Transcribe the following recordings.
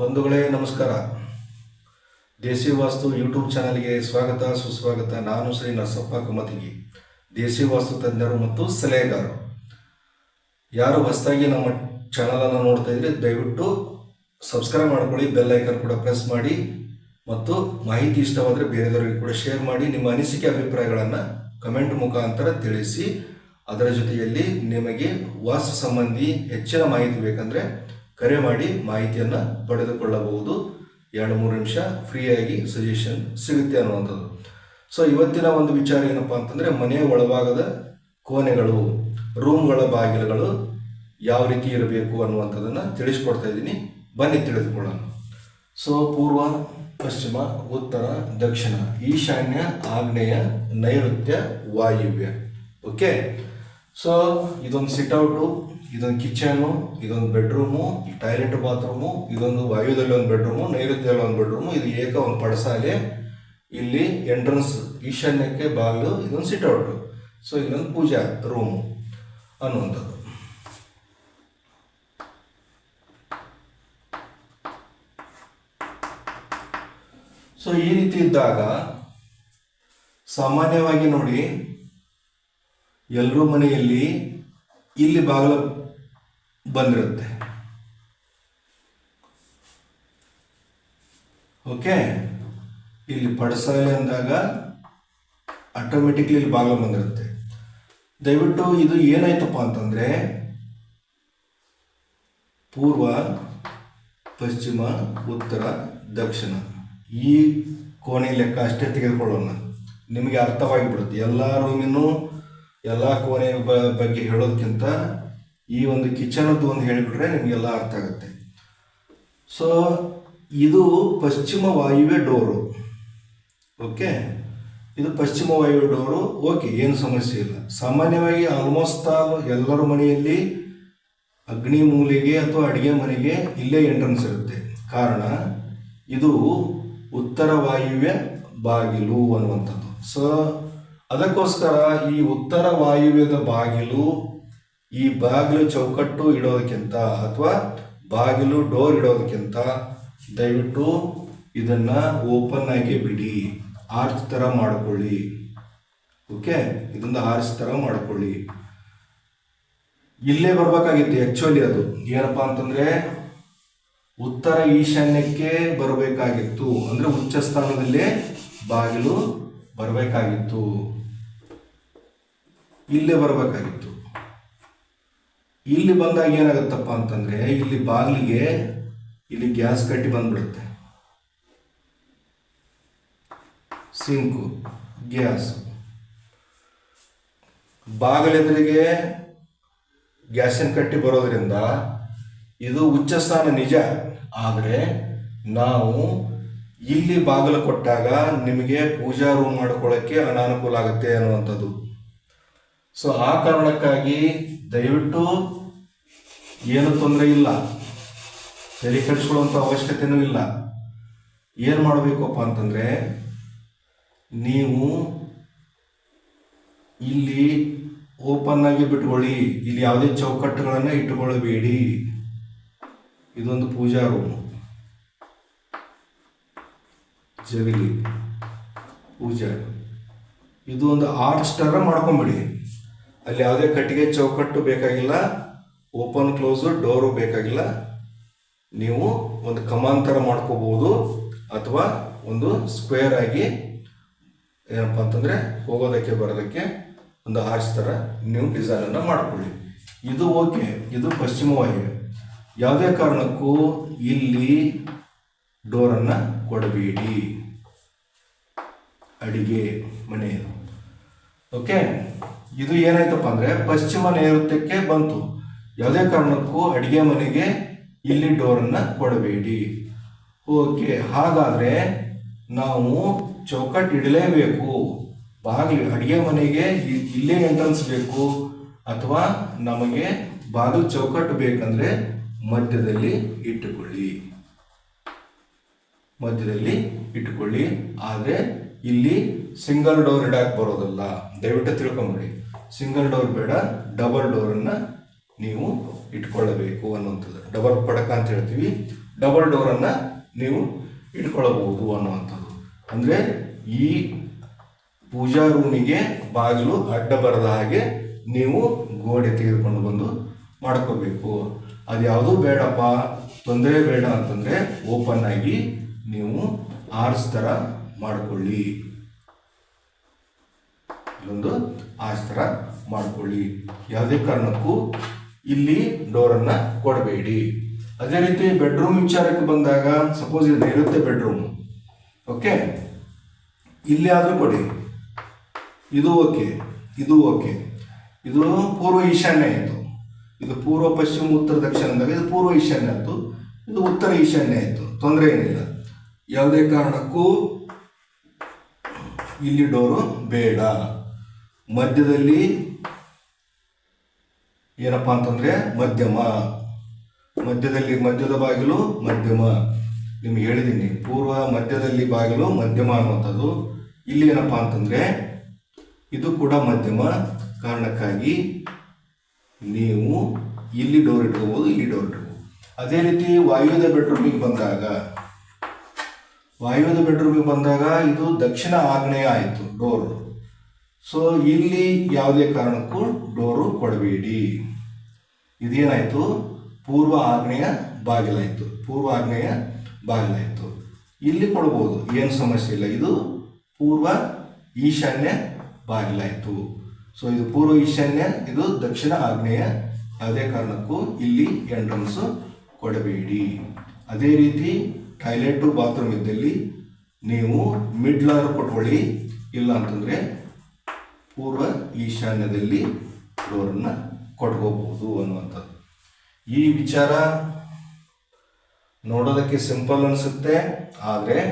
ಬಂಧುಗಳೇ, ನಮಸ್ಕಾರ. ದೇಸಿ ವಾಸ್ತು ಯೂಟ್ಯೂಬ್ ಚಾನಲ್ಗೆ ಸ್ವಾಗತ, ಸುಸ್ವಾಗತ. ನಾನು ಶ್ರೀ ನರಸಪ್ಪ ಕುಮತಿಗಿ, ದೇಸಿ ವಾಸ್ತು ತಜ್ಞರು ಮತ್ತು ಸಲಹೆಗಾರರು. ಯಾರು ಹೊಸದಾಗಿ ನಮ್ಮ ಚಾನಲನ್ನು ನೋಡ್ತಾ ಇದ್ರೆ ದಯವಿಟ್ಟು ಸಬ್ಸ್ಕ್ರೈಬ್ ಮಾಡ್ಕೊಳ್ಳಿ, ಬೆಲ್ ಐಕನ್ ಕೂಡ ಪ್ರೆಸ್ ಮಾಡಿ ಮತ್ತು ಮಾಹಿತಿ ಇಷ್ಟವಾದರೆ ಬೇರೆದವರಿಗೆ ಕೂಡ ಶೇರ್ ಮಾಡಿ, ನಿಮ್ಮ ಅನಿಸಿಕೆ, ಅಭಿಪ್ರಾಯಗಳನ್ನು ಕಮೆಂಟ್ ಮುಖಾಂತರ ತಿಳಿಸಿ, ಅದರ ಜೊತೆಯಲ್ಲಿ ನಿಮಗೆ ವಾಸ್ತು ಸಂಬಂಧಿ ಹೆಚ್ಚಿನ ಮಾಹಿತಿ ಬೇಕಂದರೆ ಕರೆ ಮಾಡಿ ಮಾಹಿತಿಯನ್ನು ಪಡೆದುಕೊಳ್ಳಬಹುದು. ಎರಡು ಮೂರು ನಿಮಿಷ ಫ್ರೀಯಾಗಿ ಸಜೆಷನ್ ಸಿಗುತ್ತೆ ಅನ್ನುವಂಥದ್ದು. ಸೊ ಇವತ್ತಿನ ಒಂದು ವಿಚಾರ ಏನಪ್ಪ ಅಂತಂದರೆ ಮನೆಯ ಒಳಭಾಗದ ಕೋಣೆಗಳು ರೂಮ್ಗಳ ಬಾಗಿಲುಗಳು ಯಾವ ರೀತಿ ಇರಬೇಕು ಅನ್ನುವಂಥದ್ದನ್ನು ತಿಳಿಸ್ಕೊಡ್ತಾ ಇದ್ದೀನಿ. ಬನ್ನಿ ತಿಳಿದುಕೊಳ್ಳೋಣ. ಸೊ ಪೂರ್ವ, ಪಶ್ಚಿಮ, ಉತ್ತರ, ದಕ್ಷಿಣ, ಈಶಾನ್ಯ, ಆಗ್ನೇಯ, ನೈಋತ್ಯ, ವಾಯುವ್ಯ. ಓಕೆ ಸೊ ಇದೊಂದು ಸಿಟ್ಔಟು ಇದೊಂದು ಕಿಚನು ಇದೊಂದು ಬೆಡ್ರೂಮು ಟಾಯ್ಲೆಟ್ ಬಾತ್ರೂಮು ಇದೊಂದು ವಾಯುದಲ್ಲಿ ಒಂದು ಬೆಡ್ರೂಮು ನೈಋತ್ಯದಲ್ಲಿ ಒಂದು ಬೆಡ್ರೂಮು ಇದು ಏಕ ಒಂದು ಪಡಸಾಲೆ ಇಲ್ಲಿ ಎಂಟ್ರನ್ಸ್ ಈಶಾನ್ಯಕ್ಕೆ ಬಾಗಿಲು, ಇದೊಂದು ಸಿಟ್ಔಟು ಸೊ ಇಲ್ಲೊಂದು ಪೂಜಾ ರೂಮು ಅನ್ನುವಂಥದ್ದು. ಸೊ ಈ ರೀತಿ ಇದ್ದಾಗ ಸಾಮಾನ್ಯವಾಗಿ ನೋಡಿ ಎಲ್ಲರೂ ಮನೆಯಲ್ಲಿ ಇಲ್ಲಿ ಬಾಗಿಲು ಬಂದಿರುತ್ತೆ. ಓಕೆ ಇಲ್ಲಿ ಪಡಸಾಲೆ ಅಂದಾಗ ಆಟೋಮೆಟಿಕ್ಲಿ ಇಲ್ಲಿ ಬಾಗಿಲು ಬಂದಿರುತ್ತೆ. ದಯವಿಟ್ಟು ಇದು ಏನಾಯ್ತಪ್ಪ ಅಂತಂದರೆ, ಪೂರ್ವ, ಪಶ್ಚಿಮ, ಉತ್ತರ, ದಕ್ಷಿಣ. ಈ ಕೋಣೆ ಲೆಕ್ಕ ಅಷ್ಟೇ ತೆಗೆದುಕೊಳ್ಳೋಣ. ನಿಮಗೆ ಅರ್ಥವಾಗಿ ಬಿಡುತ್ತೆ ಎಲ್ಲ ರೂಮಿನೂ ಎಲ್ಲ ಕೋಣೆ ಬಗ್ಗೆ ಹೇಳೋದಕ್ಕಿಂತ ಈ ಒಂದು ಕಿಚನದ್ದು ಒಂದು ಹೇಳಿಬಿಟ್ರೆ ನಿಮಗೆಲ್ಲ ಅರ್ಥ ಆಗುತ್ತೆ. ಸೊ ಇದು ಪಶ್ಚಿಮ ವಾಯುವ್ಯ ಡೋರು. ಓಕೆ ಇದು ಪಶ್ಚಿಮ ವಾಯುವ್ಯ ಡೋರು. ಓಕೆ ಏನು ಸಮಸ್ಯೆ ಇಲ್ಲ. ಸಾಮಾನ್ಯವಾಗಿ ಆಲ್ಮೋಸ್ಟ್ ಆಲ್ ಎಲ್ಲರ ಮನೆಯಲ್ಲಿ ಅಗ್ನಿ ಮೂಲೆಗೆ ಅಥವಾ ಅಡುಗೆ ಮನೆಗೆ ಇಲ್ಲೇ ಎಂಟ್ರೆನ್ಸ್ ಇರುತ್ತೆ. ಕಾರಣ, ಇದು ಉತ್ತರ ವಾಯುವ್ಯ ಬಾಗಿಲು ಅನ್ನುವಂಥದ್ದು. ಸೊ ಅದಕ್ಕೋಸ್ಕರ ಈ ಉತ್ತರ ವಾಯುವ್ಯದ ಬಾಗಿಲು ಈ ಬಾಗಿಲು ಚೌಕಟ್ಟು ಇಡೋದಕ್ಕಿಂತ ಅಥವಾ ಬಾಗಿಲು ಡೋರ್ ಇಡೋದಕ್ಕಿಂತ ದಯವಿಟ್ಟು ಇದನ್ನ ಓಪನ್ ಆಗಿ ಬಿಡಿ. ಆರ್ಚ್ ಥರ ಮಾಡ್ಕೊಳ್ಳಿ. ಓಕೆ? ಇದೊಂದು ಆರ್ಚ್ ಥರ ಮಾಡ್ಕೊಳ್ಳಿ. ಇಲ್ಲೇ ಬರಬೇಕಾಗಿತ್ತು ಆ್ಯಕ್ಚುಲಿ ಅದು. ಏನಪ್ಪಾ ಅಂತಂದ್ರೆ ಉತ್ತರ ಈಶಾನ್ಯಕ್ಕೆ ಬರಬೇಕಾಗಿತ್ತು. ಅಂದ್ರೆ ಉಚ್ಚ ಸ್ಥಾನದಲ್ಲಿ ಬಾಗಿಲು ಬರಬೇಕಾಗಿತ್ತು. ಇಲ್ಲೇ ಬರಬೇಕಾಗಿತ್ತು. ಇಲ್ಲಿ ಬಂದಾಗ ಏನಾಗುತ್ತಪ್ಪ ಅಂತಂದ್ರೆ, ಇಲ್ಲಿ ಬಾಗಿಲಿಗೆ ಇಲ್ಲಿ ಗ್ಯಾಸ್ ಕಟ್ಟಿ ಬಂದ್ಬಿಡುತ್ತೆ. Sink, gas. ಬಾಗಿಲೆದುರಿಗೆ ಗ್ಯಾಸಿನ ಕಟ್ಟಿ ಬರೋದ್ರಿಂದ ಇದು ಉಚ್ಚ ಸ್ಥಾನ ನಿಜ. ಆದರೆ ನಾವು ಇಲ್ಲಿ ಬಾಗಿಲು ಕೊಟ್ಟಾಗ ನಿಮಗೆ ಪೂಜಾ ರೂಮ್ ಮಾಡ್ಕೊಳ್ಳೋಕ್ಕೆ ಅನಾನುಕೂಲ ಆಗುತ್ತೆ ಅನ್ನುವಂಥದ್ದು. ಸೊ ಆ ಕಾರಣಕ್ಕಾಗಿ ದಯವಿಟ್ಟು ಏನು ತೊಂದರೆ ಇಲ್ಲ. ತಲೆ ಕೆಡಿಸ್ಕೊಳ್ಳುವಂಥ ಅವಶ್ಯಕತೆನೂ ಇಲ್ಲ. ಏನು ಮಾಡಬೇಕಪ್ಪ ಅಂತಂದರೆ, ನೀವು ಇಲ್ಲಿ ಓಪನ್ ಆಗಿ ಬಿಟ್ಕೊಳ್ಳಿ. ಇಲ್ಲಿ ಯಾವುದೇ ಚೌಕಟ್ಟುಗಳನ್ನು ಇಟ್ಟುಕೊಳ್ಳಬೇಡಿ. ಇದೊಂದು ಪೂಜಾ ರೂಮು. ಜಗಲಿ, ಪೂಜಾ. ಇದು ಒಂದು ಆರ್ಚ್ ಥರ ಮಾಡ್ಕೊಂಬಿಡಿ. ಅಲ್ಲಿ ಯಾವುದೇ ಕಟ್ಟಿಗೆ ಚೌಕಟ್ಟು ಬೇಕಾಗಿಲ್ಲ. ಓಪನ್, ಕ್ಲೋಸು, ಡೋರು ಬೇಕಾಗಿಲ್ಲ. ನೀವು ಒಂದು ಕಮಾಂತರ ಮಾಡ್ಕೋಬೋದು ಅಥವಾ ಒಂದು ಸ್ಕ್ವೇರ್ ಆಗಿ ಏನಪ್ಪ ಅಂತಂದರೆ ಹೋಗೋದಕ್ಕೆ, ಬರೋದಕ್ಕೆ ಒಂದು ಆರ್ಚ್ ಥರ ನೀವು ಡಿಸೈನನ್ನು ಮಾಡ್ಕೊಳ್ಳಿ. ಇದು ಓಕೆ, ಇದು ಪಶ್ಚಿಮ ವಾಹಿನಿ ಯಾವುದೇ ಕಾರಣಕ್ಕೂ ಇಲ್ಲಿ ಡೋರನ್ನು ಕೊಡಬೇಡಿ. ಅಡಿಗೆ ಮನೆ ಓಕೆ? ಇದು ಏನಾಯ್ತಪ್ಪ ಅಂದರೆ ಪಶ್ಚಿಮ ನೈಋತ್ಯಕ್ಕೆ ಬಂತು. ಯಾವುದೇ ಕಾರಣಕ್ಕೂ ಅಡಿಗೆ ಮನೆಗೆ ಇಲ್ಲಿ ಡೋರನ್ನು ಕೊಡಬೇಡಿ. ಓಕೆ, ಹಾಗಾದರೆ ನಾವು ಚೌಕಟ್ಟು ಇಡಲೇಬೇಕು. ಬಾಗಿಲು, ಅಡಿಗೆ ಮನೆಗೆ ಇಲ್ಲಿ ಎಂಟ್ರೆನ್ಸ್ ಬೇಕು. ಅಥವಾ ನಮಗೆ ಬಾಗಿಲು ಚೌಕಟ್ಟು ಬೇಕಂದ್ರೆ ಮಧ್ಯದಲ್ಲಿ ಇಟ್ಟುಕೊಳ್ಳಿ. ಮಧ್ಯದಲ್ಲಿ ಇಟ್ಟುಕೊಳ್ಳಿ. ಆದರೆ ಇಲ್ಲಿ ಸಿಂಗಲ್ ಡೋರ್ ಇಡಕ್ಕೆ ಬರೋದಲ್ಲ. ದಯವಿಟ್ಟು ತಿಳ್ಕೊಂಬಿಡಿ. ಸಿಂಗಲ್ ಡೋರ್ ಬೇಡ, ಡಬಲ್ ಡೋರನ್ನು ನೀವು ಇಟ್ಕೊಳ್ಳಬೇಕು ಅನ್ನುವಂಥದ್ದು. ಡಬಲ್ ಪಡಕ ಅಂತ ಹೇಳ್ತೀವಿ. ಡಬಲ್ ಡೋರನ್ನು ನೀವು ಇಟ್ಕೊಳ್ಳಬಹುದು ಅನ್ನುವಂಥದ್ದು. ಅಂದರೆ ಈ ಪೂಜಾ ರೂಮಿಗೆ ಬಾಗಿಲು ಅಡ್ಡ ಬರದ ಹಾಗೆ ನೀವು ಗೋಡೆ ತೆಗೆದುಕೊಂಡು ಬಂದು ಮಾಡ್ಕೋಬೇಕು. ಅದು ಯಾವುದೂ ಬೇಡಪ್ಪ. ತೊಂದರೆ ಬೇಡ ಅಂತಂದರೆ ಓಪನ್ ಆಗಿ ನೀವು ಆರ್ಸ್ ಥರ ಮಾಡಿಕೊಳ್ಳಿ. ಇಲ್ಲೊಂದು ಆರ್ಸ್ ಥರ ಮಾಡಿಕೊಳ್ಳಿ. ಯಾವುದೇ ಕಾರಣಕ್ಕೂ ಇಲ್ಲಿ ಡೋರನ್ನು ಕೊಡಬೇಡಿ. ಅದೇ ರೀತಿ ಬೆಡ್ರೂಮ್ ವಿಚಾರಕ್ಕೆ ಬಂದಾಗ ಸಪೋಸ್ ಇದು ಇರುತ್ತೆ ಬೆಡ್ರೂಮ್ ಓಕೆ ಇಲ್ಲಿ ಆದರೂ ಕೊಡಿ. ಇದು ಓಕೆ ಇದು ಓಕೆ ಇದು ಪೂರ್ವ ಈಶಾನ್ಯ ಆಯಿತು. ಇದು ಪೂರ್ವ ಪಶ್ಚಿಮ ಉತ್ತರ ದಕ್ಷಿಣ ಅಂದಾಗ ಇದು ಪೂರ್ವ ಈಶಾನ್ಯ ಆಯಿತು. ಇದು ಉತ್ತರ ಈಶಾನ್ಯ ಆಯಿತು. ತೊಂದರೆ ಏನಿಲ್ಲ. ಯಾವುದೇ ಕಾರಣಕ್ಕೂ ಇಲ್ಲಿ ಡೋರು ಬೇಡ. ಮಧ್ಯದಲ್ಲಿ ಏನಪ್ಪ ಅಂತಂದರೆ ಮಧ್ಯಮ. ಮಧ್ಯದಲ್ಲಿ ಮಧ್ಯದ ಬಾಗಿಲು, ಮಧ್ಯಮ. ನಿಮ್ಗೆ ಹೇಳಿದ್ದೀನಿ ಪೂರ್ವ ಮಧ್ಯದಲ್ಲಿ ಬಾಗಿಲು, ಮಧ್ಯಮ ಅನ್ನುವಂಥದ್ದು. ಇಲ್ಲಿ ಏನಪ್ಪ ಅಂತಂದರೆ ಇದು ಕೂಡ ಮಧ್ಯಮ. ಕಾರಣಕ್ಕಾಗಿ ನೀವು ಇಲ್ಲಿ ಡೋರ್ ಇಟ್ಕೋಬೋದು, ಇಲ್ಲಿ ಡೋರ್ ಇಟ್ಕೋಬೋದು. ಅದೇ ರೀತಿ ವಾಯುವ್ಯದ ಬೆಡ್ರೂಮಿಗೆ ಬಂದಾಗ, ವಾಯುವ್ಯದ ಬೆಡ್ರೂಮಿಗೆ ಬಂದಾಗ ಇದು ದಕ್ಷಿಣ ಆಗ್ನೇಯ ಆಯಿತು ಡೋರು ಸೊ ಇಲ್ಲಿ ಯಾವುದೇ ಕಾರಣಕ್ಕೂ ಡೋರು ಕೊಡಬೇಡಿ. ಇದೇನಾಯಿತು? ಪೂರ್ವ ಆಗ್ನೇಯ ಬಾಗಿಲಾಯಿತು. ಪೂರ್ವ ಆಗ್ನೇಯ ಬಾಗಿಲಾಯಿತು. ಇಲ್ಲಿ ಕೊಡ್ಬೋದು. ಏನು ಸಮಸ್ಯೆ ಇಲ್ಲ. ಇದು ಪೂರ್ವ ಈಶಾನ್ಯ ಬಾಗಿಲಾಯಿತು. ಸೊ ಇದು ಪೂರ್ವ ಈಶಾನ್ಯ, ಇದು ದಕ್ಷಿಣ ಆಗ್ನೇಯ ಯಾವುದೇ ಕಾರಣಕ್ಕೂ ಇಲ್ಲಿ ಎಂಟ್ರನ್ಸು ಕೊಡಬೇಡಿ. ಅದೇ ರೀತಿ ಟಾಯ್ಲೆಟು ಬಾತ್ರೂಮ್ ಇದ್ದಲ್ಲಿ ನೀವು ಮಿಡ್ಲಾರು ಕೊಟ್ಕೊಳ್ಳಿ. ಇಲ್ಲ ಅಂತಂದರೆ ಪೂರ್ವ ಈಶಾನ್ಯದಲ್ಲಿ ಡೋರನ್ನು ಕೊಟ್ಕೋಬಹುದು ಅನ್ನುವಂಥದ್ದು. ಈ ವಿಚಾರ ನೋಡೋದಕ್ಕೆ ಸಿಂಪಲ್ ಅನಿಸುತ್ತೆ, ಆದರೆ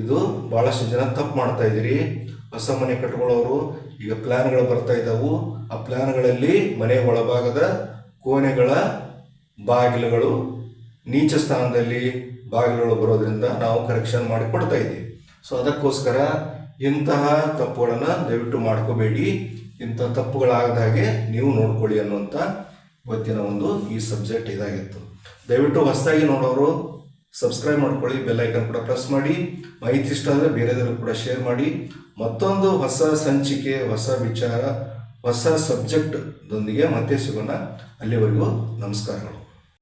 ಇದು ಭಾಳಷ್ಟು ಜನ ತಪ್ಪು ಮಾಡ್ತಾ ಇದ್ದೀರಿ. ಹೊಸ ಮನೆ ಕಟ್ಕೊಳ್ಳೋರು, ಈಗ ಪ್ಲ್ಯಾನ್ಗಳು ಬರ್ತಾ ಇದ್ದಾವು ಆ ಪ್ಲ್ಯಾನ್ಗಳಲ್ಲಿ ಮನೆ ಒಳಭಾಗದ ಕೋಣೆಗಳ ಬಾಗಿಲುಗಳು ನೀಚ ಸ್ಥಾನದಲ್ಲಿ ಬಾಗಿಲುಗಳು ಬರೋದ್ರಿಂದ ನಾವು ಕರೆಕ್ಷನ್ ಮಾಡಿ ಕೊಡ್ತಾ ಇದ್ದೀವಿ. ಸೊ ಅದಕ್ಕೋಸ್ಕರ ಇಂತಹ ತಪ್ಪುಗಳನ್ನು ದಯವಿಟ್ಟು ಮಾಡ್ಕೋಬೇಡಿ. ಇಂಥ ತಪ್ಪುಗಳಾಗದ ಹಾಗೆ ನೀವು ನೋಡ್ಕೊಳ್ಳಿ ಅನ್ನುವಂಥ ಇವತ್ತಿನ ಒಂದು ಈ ಸಬ್ಜೆಕ್ಟ್ ಇದಾಗಿತ್ತು. ದಯವಿಟ್ಟು ಹೊಸದಾಗಿ ನೋಡೋರು ಸಬ್ಸ್ಕ್ರೈಬ್ ಮಾಡ್ಕೊಳ್ಳಿ, ಬೆಲ್ ಐಕನ್ ಕೂಡ ಪ್ರೆಸ್ ಮಾಡಿ, ಮಾಹಿತಿ ಇಷ್ಟ ಆದರೆ ಬೇರೆದವರು ಕೂಡ ಶೇರ್ ಮಾಡಿ. ಮತ್ತೊಂದು ಹೊಸ ಸಂಚಿಕೆ, ಹೊಸ ವಿಚಾರ, ಹೊಸ ಸಬ್ಜೆಕ್ಟ್ದೊಂದಿಗೆ ಮತ್ತೆ ಸಿಗೋಣ. ಅಲ್ಲಿವರೆಗೂ ನಮಸ್ಕಾರಗಳು.